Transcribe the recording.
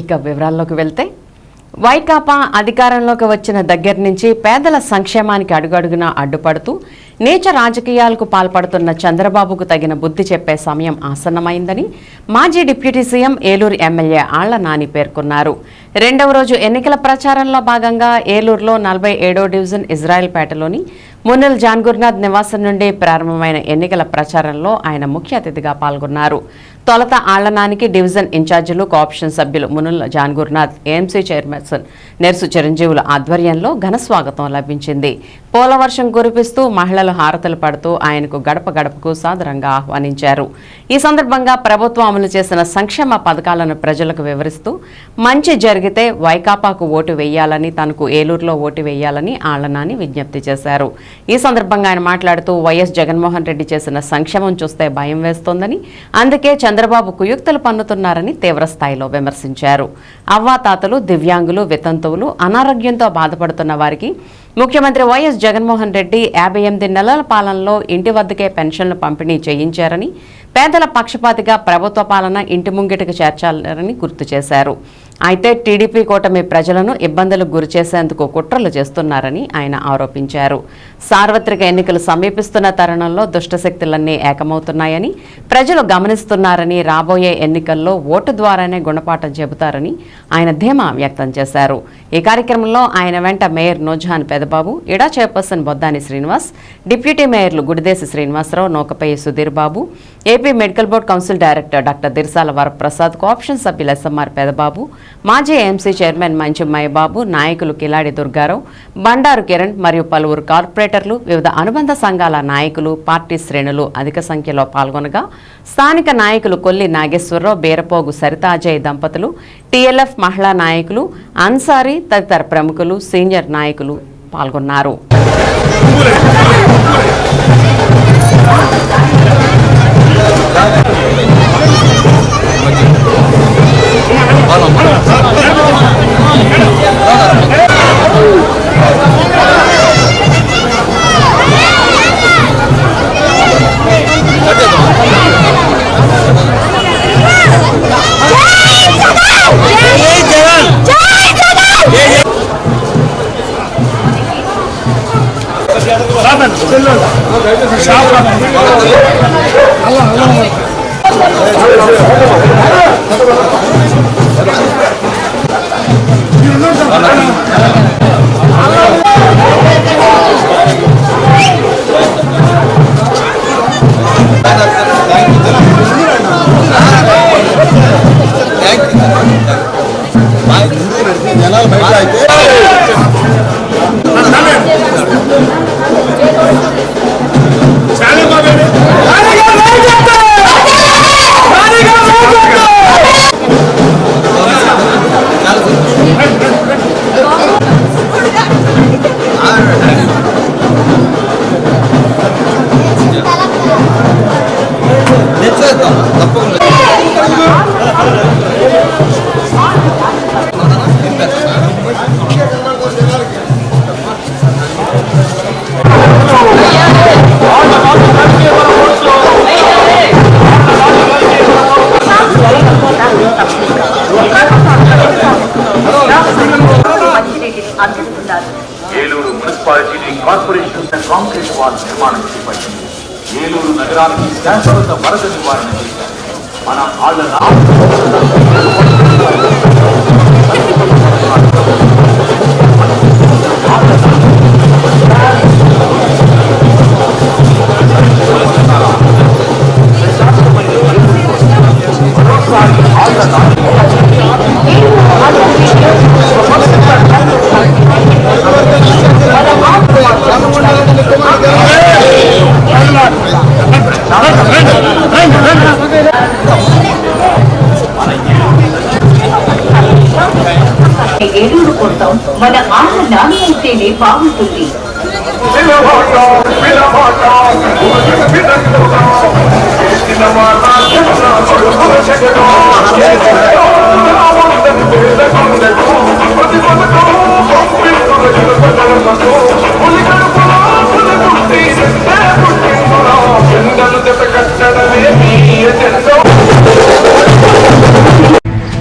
ఇక వివరాల్లోకి వెళ్తే వైకాపా అధికారంలోకి వచ్చిన దగ్గర నుంచి పేదల సంక్షేమానికి అడుగడుగునా అడ్డుపడుతూ నీచ రాజకీయాలకు పాల్పడుతున్న చంద్రబాబుకు తగిన బుద్ధి చెప్పే సమయం ఆసన్నమైందని మాజీ deputy CM Eluru MLA Alla Nani పేర్కొన్నారు. రెండవ రోజు ఎన్నికల ప్రచారంలో భాగంగా ఏలూరులో నలభై ఏడో డివిజన్ ఇజ్రాయెల్పేటలోని మున్నల్ జాన్గుర్నాథ్ నివాసం నుండి ప్రారంభమైన ఎన్నికల ప్రచారంలో ఆయన ముఖ్య అతిథిగా పాల్గొన్నారు. తొలత ఆళ్ళనానికి డివిజన్ ఇన్ఛార్జీలు కోఆప్షన్ సభ్యులు మునుల్ John Gurunath AMC chairman Nersu చిరంజీవుల ఆధ్వర్యంలో ఘన స్వాగతం లభించింది. పోలవర్షం కురిపిస్తూ మహిళలు హారతలు పడుతూ ఆయనకు గడప గడపకు సాదరంగా ఆహ్వానించారు. ఈ సందర్భంగా ప్రభుత్వం అమలు చేసిన సంక్షేమ పథకాలను ప్రజలకు వివరిస్తూ మంచి జరిగితే వైకాపాకు ఓటు వేయాలని తనకు ఏలూరులో ఓటు వేయాలని ఆళ్ళనాని విజ్ఞప్తి చేశారు. ఈ సందర్భంగా ఆయన మాట్లాడుతూ వైఎస్ జగన్మోహన్ రెడ్డి చేసిన సంక్షేమం చూస్తే భయం వేస్తోందని అందుకే చంద్రబాబు కుయుక్తులు పన్నుతున్నారని తీవ్రస్థాయిలో విమర్శించారు. అవ్వాతాతలు దివ్యాంగులు వితంతువులు అనారోగ్యంతో బాధపడుతున్న వారికి ముఖ్యమంత్రి వైఎస్ జగన్మోహన్ రెడ్డి యాభై ఎనిమిది నెలల పాలనలో ఇంటి వద్దకే పెన్షన్లు పంపిణీ చేయించారని పేదల పక్షపాతిగా ప్రభుత్వ పాలన ఇంటి ముంగిటకు చేర్చాలని గుర్తు చేశారు. అయితే టీడీపీ కూటమి ప్రజలను ఇబ్బందులకు గురి చేసేందుకు కుట్రలు చేస్తున్నారని ఆయన ఆరోపించారు. సార్వత్రిక ఎన్నికలు సమీపిస్తున్న తరుణంలో దుష్టశక్తులన్నీ ఏకమవుతున్నాయని ప్రజలు గమనిస్తున్నారని రాబోయే ఎన్నికల్లో ఓటు ద్వారానే గుణపాఠం చెబుతారని ఆయన ధీమా వ్యక్తం చేశారు. ఈ కార్యక్రమంలో ఆయన వెంట మేయర్ నోజాన్ పెదబాబు ఇడా chairperson Boddani Srinivas deputy మేయర్లు Gudideshi Srinivasarao Nokapayya Sudheer Babu AP medical board council director doctor Dirsala Varaprasad co-option సభ్యులు ఎస్ఎంఆర్ పెదబాబు మాజీ ఎంసీ చైర్మన్ మంచుమయ్య బాబు నాయకులు కిలాడి దుర్గారావు బండారు కిరణ్ మరియు పలువురు కార్పొరేటర్లు వివిధ అనుబంధ సంఘాల నాయకులు పార్టీ శ్రేణులు అధిక సంఖ్యలో పాల్గొనగా స్థానిక నాయకులు కొల్లి నాగేశ్వరరావు బీరపోగు సరితాజయ్ దంపతులు టీఎల్ఎఫ్ మహిళా నాయకులు అన్సారీ తదితర ప్రముఖులు సీనియర్ నాయకులు పాల్గొన్నారు. 아, 나 ఏలూరు మున్సిపాలిటీని కార్పొరేషన్ కాంక్రీట్ వాల్ నిర్మాణం చేపట్టింది. ఏలూరు నగరానికి శాశ్వత వరద నివారణ చేశారు. మన ఆళ్ళ ఏలూరు కోసం మన ఆట నాని అయితేనే బాగుంటుంది ప్రతి you.